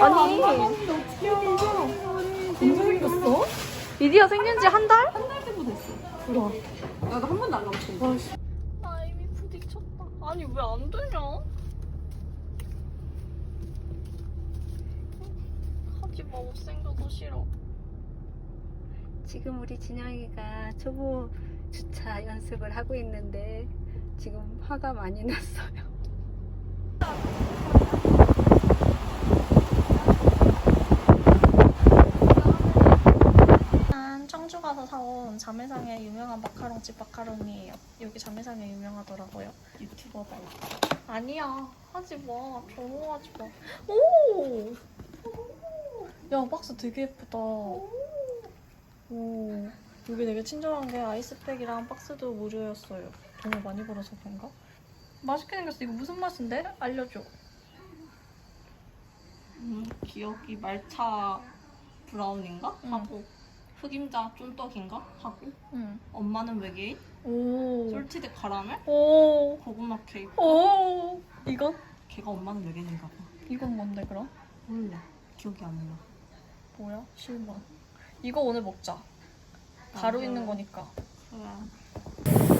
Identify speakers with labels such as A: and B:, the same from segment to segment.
A: 아니.
B: 생겼어?
A: 드디어 생긴 지 한 달?
B: 한 달 정도 됐어. 우와. 나도 한 번도 안 가봤어.
A: 아 이미 부딪혔다. 아니 왜 안 되냐? 하지 마 못생겨서 싫어.
C: 지금 우리 진영이가 초보 주차 연습을 하고 있는데 지금 화가 많이 났어요.
A: 난 청주 가서 사온 자매상의 유명한 마카롱집 마카롱이에요. 여기 자매상에 유명하더라고요. 유튜버 봐. 아니야. 하지 마. 조롱하지 마. 오! 야, 박스 되게 예쁘다. 오. 여기 되게 친절한 게 아이스팩이랑 박스도 무료였어요. 돈을 많이 벌어서 그런가? 맛있게 생겼어. 이거 무슨 맛인데? 알려줘.
D: 음, 기억이 말차 브라운인가?
A: 응.
D: 하고 흑임자 쫀떡인가? 하고
A: 응.
D: 엄마는 외계인?
A: 오.
D: 솔티드 카라멜?
A: 오.
D: 고구마 케이크?
A: 오. 이건?
D: 걔가 엄마는 외계인인가 봐
A: 이건 뭔데 그럼?
D: 몰라 기억이 안 나.
A: 뭐야? 실망. 이거 오늘 먹자. 가루. 있는 거니까.
D: 그래.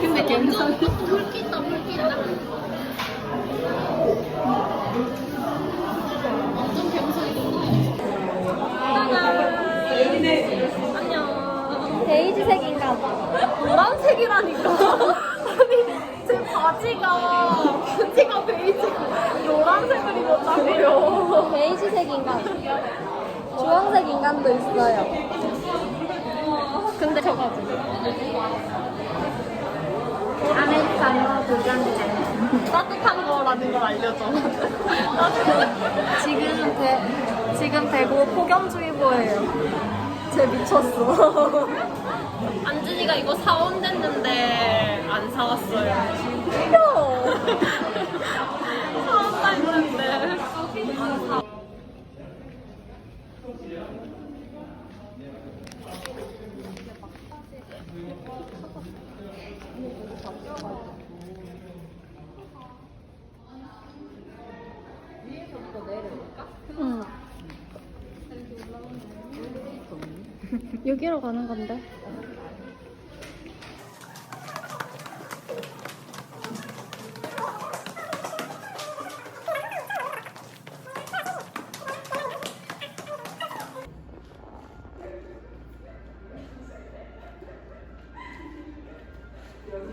D: 근데 괜찮아.
A: 안녕.
C: 베이지색인가 봐.
A: 노란색이라니까. 아니, 제 바지가, 바지가 베이지, 노란색을 입었다고요.
C: 베이지색인가 봐. 주황색 인간도 있어요.
A: 근데 저가지고.
C: 아메리카노 두 잔째.
A: 따뜻한 거라는 걸 알려줘.
C: 지금 대, 지금 대구 폭염주의보예요. 쟤 미쳤어.
A: 안준이가 이거 사온댔는데 안 사왔어요. 사온다
C: 여기로 가는 건데.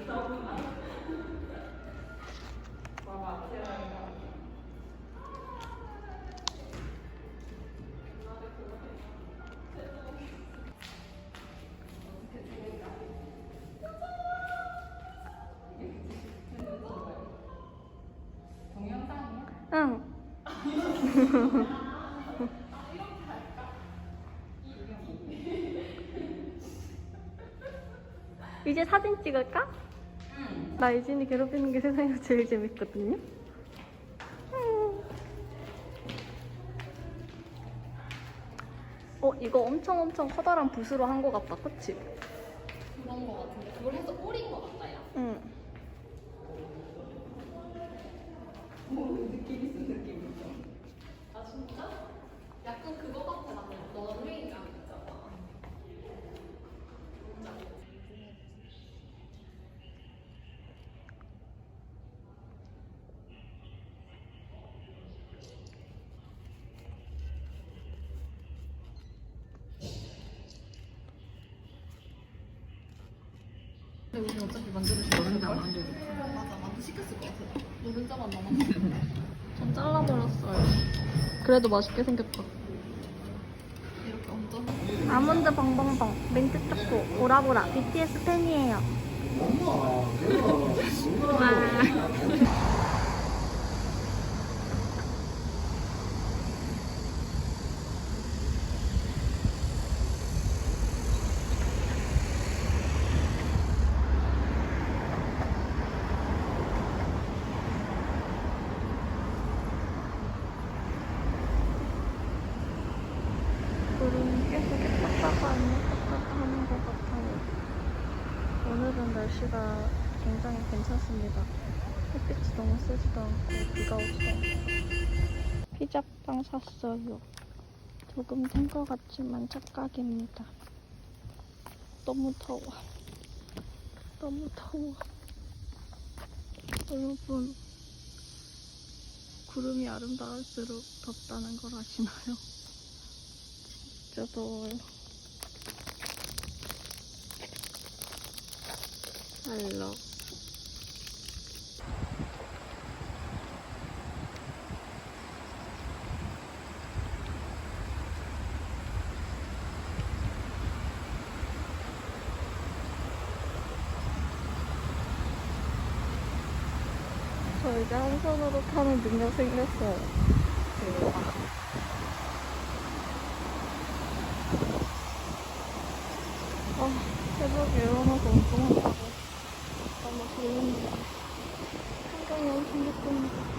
C: 응.
A: 이제 사진 찍을까? 나 이진이 괴롭히는 게 세상에서 제일 재밌거든요. 음. 어, 이거 엄청 엄청 커다란 붓으로 한거 같다, 그치?
D: 그런 거 같은데. 그걸 해서 오린 거 같다, 야.
A: 응.
D: 약간 그거 같아, 나는. 안 있잖아. 근데 우리 어차피 만들어줄 노른자만 안 되고. 맞아, 만두 시켰을 것 같아. 노른자만 남았어.
A: 전 잘라버렸어요. 그래도 맛있게 생겼다.
D: 이렇게 얹어.
A: 아몬드 벙벙벙, 민트 초코, 오라보라, BTS 팬이에요. 구름이 계속 떴다가 안 떴다가 하는 것 같아요. 오늘은 날씨가 굉장히 괜찮습니다. 햇빛이 너무 세지도 않고 비가 없어. 피자빵 샀어요. 조금 된 것 같지만 착각입니다. 너무 더워. 너무 더워. 여러분, 구름이 아름다울수록 덥다는 걸 아시나요? 진짜 더워요. 알러. 저 이제 한 손으로 타는 능력 생겼어요. 아, 새벽에 일어나서 운동한다고 너무 좋은데 환경이 엄청 예쁩니다.